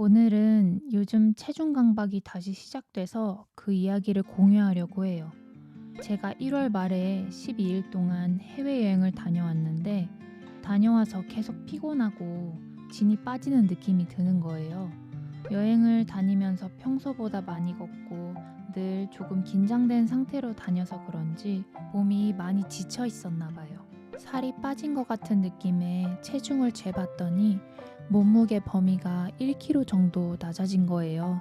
오늘은 요즘 체중 강박이 다시 시작돼서 그 이야기를 공유하려고 해요. 제가 1월 말에 12일 동안 해외여행을 다녀왔는데 다녀와서 계속 피곤하고 진이 빠지는 느낌이 드는 거예요. 여행을 다니면서 평소보다 많이 걷고 늘 조금 긴장된 상태로 다녀서 그런지 몸이 많이 지쳐 있었나 봐요. 살이 빠진 것 같은 느낌에 체중을 재봤더니 몸무게 범위가 1kg 정도 낮아진 거예요.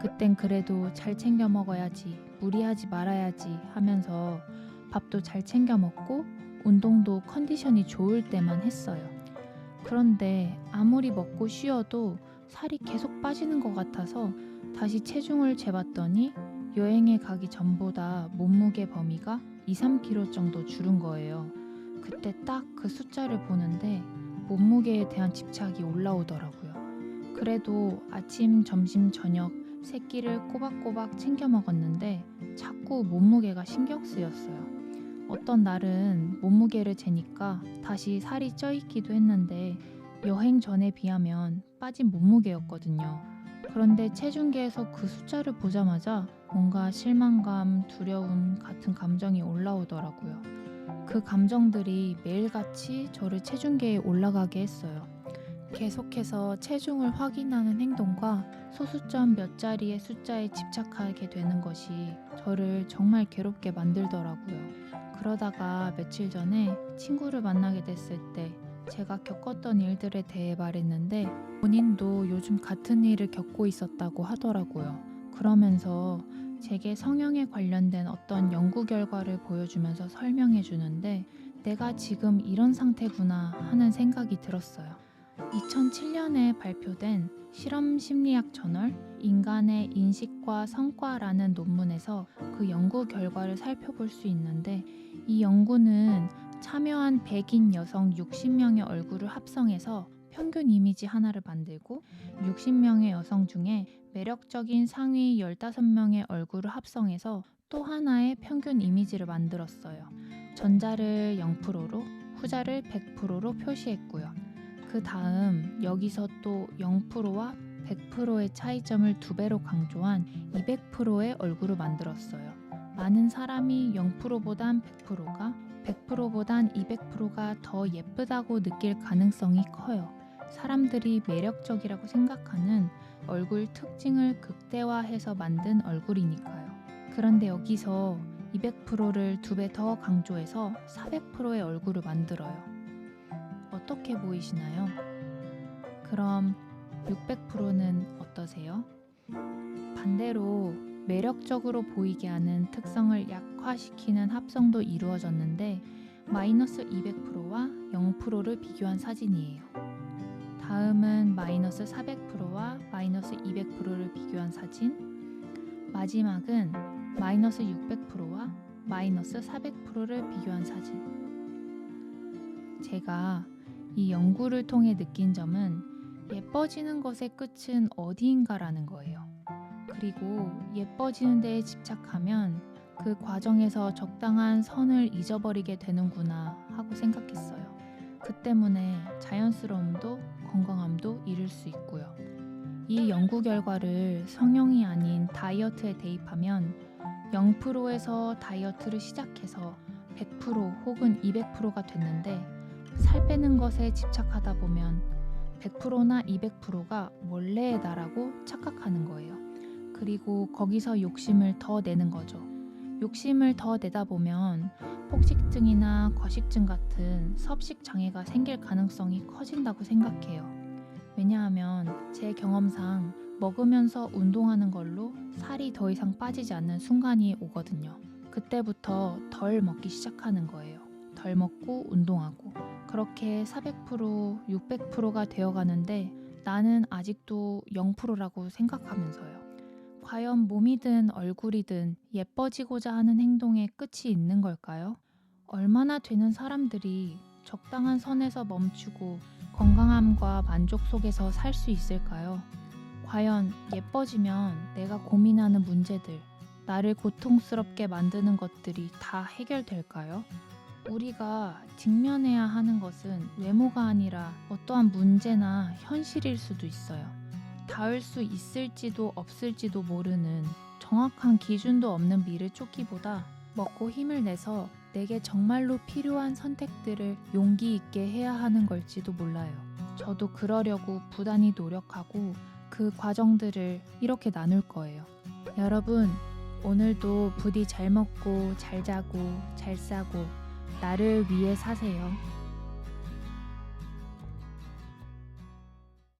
그땐 그래도 잘 챙겨 먹어야지, 무리하지 말아야지 하면서 밥도 잘 챙겨 먹고 운동도 컨디션이 좋을 때만 했어요. 그런데 아무리 먹고 쉬어도 살이 계속 빠지는 것 같아서 다시 체중을 재봤더니 여행에 가기 전보다 몸무게 범위가 2, 3kg 정도 줄은 거예요. 그때 딱 그 숫자를 보는데 몸무게에 대한 집착이 올라오더라고요. 그래도 아침, 점심, 저녁 세 끼를 꼬박꼬박 챙겨 먹었는데 자꾸 몸무게가 신경 쓰였어요. 어떤 날은 몸무게를 재니까 다시 살이 쪄 있기도 했는데 여행 전에 비하면 빠진 몸무게였거든요. 그런데 체중계에서 그 숫자를 보자마자 뭔가 실망감, 두려움 같은 감정이 올라오더라고요. 그 감정들이 매일같이 저를 체중계에 올라가게 했어요. 계속해서 체중을 확인하는 행동과 소수점 몇 자리의 숫자에 집착하게 되는 것이 저를 정말 괴롭게 만들더라고요. 그러다가 며칠 전에 친구를 만나게 됐을 때 제가 겪었던 일들에 대해 말했는데 본인도 요즘 같은 일을 겪고 있었다고 하더라고요. 그러면서 제게 성형에 관련된 어떤 연구 결과를 보여주면서 설명해 주는데 내가 지금 이런 상태구나 하는 생각이 들었어요. 2007년에 발표된 실험 심리학 저널 인간의 인식과 성과라는 논문에서 그 연구 결과를 살펴볼 수 있는데 이 연구는 참여한 백인 여성 60명의 얼굴을 합성해서 평균 이미지 하나를 만들고 60명의 여성 중에 매력적인 상위 15명의 얼굴을 합성해서 또 하나의 평균 이미지를 만들었어요. 전자를 0%로 후자를 100%로 표시했고요. 그 다음 여기서 또 0%와 100%의 차이점을 두 배로 강조한 200%의 얼굴을 만들었어요. 많은 사람이 0%보단 100%가 100%보단 200%가 더 예쁘다고 느낄 가능성이 커요. 사람들이 매력적이라고 생각하는 얼굴 특징을 극대화해서 만든 얼굴이니까요. 그런데 여기서 200%를 두 배 더 강조해서 400%의 얼굴을 만들어요. 어떻게 보이시나요? 그럼 600%는 어떠세요? 반대로 매력적으로 보이게 하는 특성을 약화시키는 합성도 이루어졌는데 마이너스 200%와 0%를 비교한 사진이에요. 다음은 마이너스 400%와 마이너스 200%를 비교한 사진. 마지막은 마이너스 600%와 마이너스 400%를 비교한 사진. 제가 이 연구를 통해 느낀 점은 예뻐지는 것의 끝은 어디인가라는 거예요. 그리고 예뻐지는 데에 집착하면 그 과정에서 적당한 선을 잊어버리게 되는구나 하고 생각했어요. 그 때문에 자연스러움도 건강함도 잃을 수 있고요. 이 연구 결과를 성형이 아닌 다이어트에 대입하면 0%에서 다이어트를 시작해서 100% 혹은 200%가 됐는데 살 빼는 것에 집착하다 보면 100%나 200%가 원래의 나라고 착각하는 거예요. 그리고 거기서 욕심을 더 내는 거죠. 욕심을 더 내다 보면 폭식증이나 과식증 같은 섭식 장애가 생길 가능성이 커진다고 생각해요. 왜냐하면 제 경험상 먹으면서 운동하는 걸로 살이 더 이상 빠지지 않는 순간이 오거든요. 그때부터 덜 먹기 시작하는 거예요. 덜 먹고 운동하고. 그렇게 400%, 600%가 되어 가는데 나는 아직도 0%라고 생각하면서요. 과연 몸이든 얼굴이든 예뻐지고자 하는 행동에 끝이 있는 걸까요? 얼마나 되는 사람들이 적당한 선에서 멈추고 건강함과 만족 속에서 살 수 있을까요? 과연 예뻐지면 내가 고민하는 문제들, 나를 고통스럽게 만드는 것들이 다 해결될까요? 우리가 직면해야 하는 것은 외모가 아니라 어떠한 문제나 현실일 수도 있어요. 닿을 수 있을지도 없을지도 모르는 정확한 기준도 없는 미를 쫓기보다 먹고 힘을 내서 내게 정말로 필요한 선택들을 용기 있게 해야 하는 걸지도 몰라요. 저도 그러려고 부단히 노력하고 그 과정들을 이렇게 나눌 거예요. 여러분, 오늘도 부디 잘 먹고 잘 자고 잘 싸고 나를 위해 사세요.